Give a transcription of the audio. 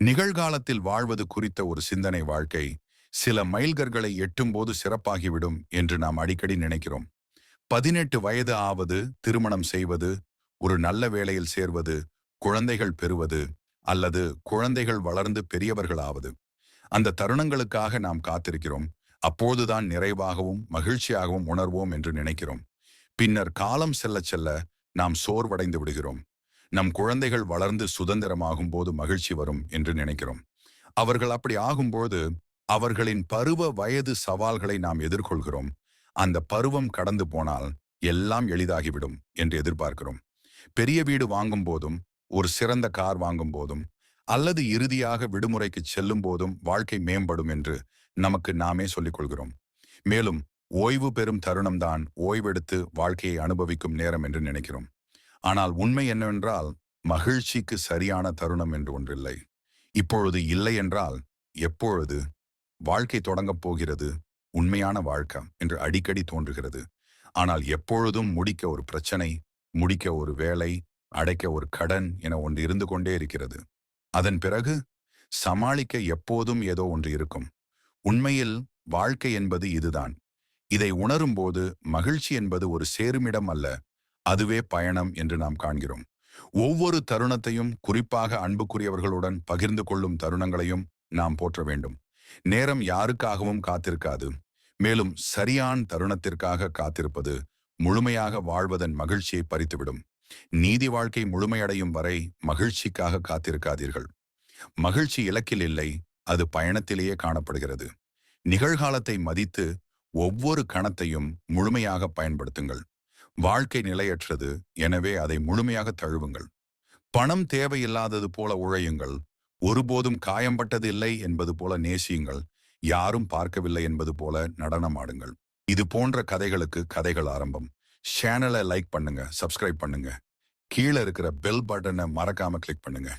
நிகழ்காலத்தில் வாழ்வது குறித்த ஒரு சிந்தனை வாழ்க்கை சில மைல்கற்களை எட்டும்போது சிறப்பாகிவிடும் என்று நாம் அடிக்கடி நினைக்கிறோம். பதினெட்டு வயது ஆவது திருமணம் செய்வது ஒரு நல்ல வேலையில் சேர்வது குழந்தைகள் பெறுவது அல்லது குழந்தைகள் வளர்ந்து பெரியவர்களாவது. அந்த தருணங்களுக்காக நாம் காத்திருக்கிறோம். அப்போதுதான் நிறைவாகவும் மகிழ்ச்சியாகவும் உணர்வோம் என்று நினைக்கிறோம். பின்னர் காலம் செல்ல செல்ல நாம் சோர்வடைந்து விடுகிறோம். நம் குழந்தைகள் வளர்ந்து சுதந்திரமாகும் போது மகிழ்ச்சி வரும் என்று நினைக்கிறோம். அவர்கள் அப்படி ஆகும்போது அவர்களின் பருவ வயது சவால்களை நாம் எதிர்கொள்கிறோம். அந்த பருவம் கடந்து போனால் எல்லாம் எளிதாகிவிடும் என்று எதிர்பார்க்கிறோம். பெரிய வீடு வாங்கும் போதும் ஒரு சிறந்த கார் வாங்கும் போதும் அல்லது இறுதியாக விடுமுறைக்கு செல்லும் போதும் வாழ்க்கை மேம்படும் என்று நமக்கு நாமே சொல்லிக் கொள்கிறோம். மேலும் ஓய்வு பெறும் தருணம்தான் ஓய்வெடுத்து வாழ்க்கையை அனுபவிக்கும் நேரம் என்று நினைக்கிறோம். ஆனால் உண்மை என்னவென்றால் மகிழ்ச்சிக்கு சரியான தருணம் என்று ஒன்றில்லை. இப்பொழுது இல்லை என்றால் எப்பொழுது? வாழ்க்கை தொடங்கப் போகிறது உண்மையான வாழ்க்கை என்று அடிக்கடி தோன்றுகிறது. ஆனால் எப்பொழுதும் முடிக்க ஒரு பிரச்சனை முடிக்க ஒரு வேலை அடைக்க ஒரு கடன் என ஒன்று இருந்து கொண்டே இருக்கிறது. அதன் பிறகு சமாளிக்க எப்போதும் ஏதோ ஒன்று இருக்கும். உண்மையில் வாழ்க்கை என்பது இதுதான். இதை உணரும்போது மகிழ்ச்சி என்பது ஒரு சேருமிடம் அல்ல. அதுவே பயணம் என்று நாம் காண்கிறோம். ஒவ்வொரு தருணத்தையும் குறிப்பாக அன்புக்குரியவர்களுடன் பகிர்ந்து கொள்ளும் தருணங்களையும் நாம் போற்ற வேண்டும். நேரம் யாருக்காகவும் காத்திருக்காது. மேலும் சரியான தருணத்திற்காக காத்திருப்பது முழுமையாக வாழ்வதன் மகிழ்ச்சியை பறித்துவிடும். நீதி வாழ்க்கை முழுமையடையும் வரை மகிழ்ச்சிக்காக காத்திருக்காதீர்கள். மகிழ்ச்சி இலக்கில் இல்லை அது பயணத்திலேயே காணப்படுகிறது. நிகழ்காலத்தை மதித்து ஒவ்வொரு கணத்தையும் முழுமையாக பயன்படுத்துங்கள். வாழ்க்கை நிலையற்றது. எனவே அதை முழுமையாக தழுவுங்கள். பணம் தேவையில்லாதது போல உழையுங்கள். ஒருபோதும் காயம்பட்டது இல்லை என்பது போல நேசியுங்கள். யாரும் பார்க்கவில்லை என்பது போல நடனமாடுங்கள். இது போன்ற கதைகளுக்கு கதைகள் ஆரம்பம். சேனலை லைக் பண்ணுங்க சப்ஸ்கிரைப் பண்ணுங்க. கீழே இருக்கிற பெல் பட்டனை மறக்காம கிளிக் பண்ணுங்க.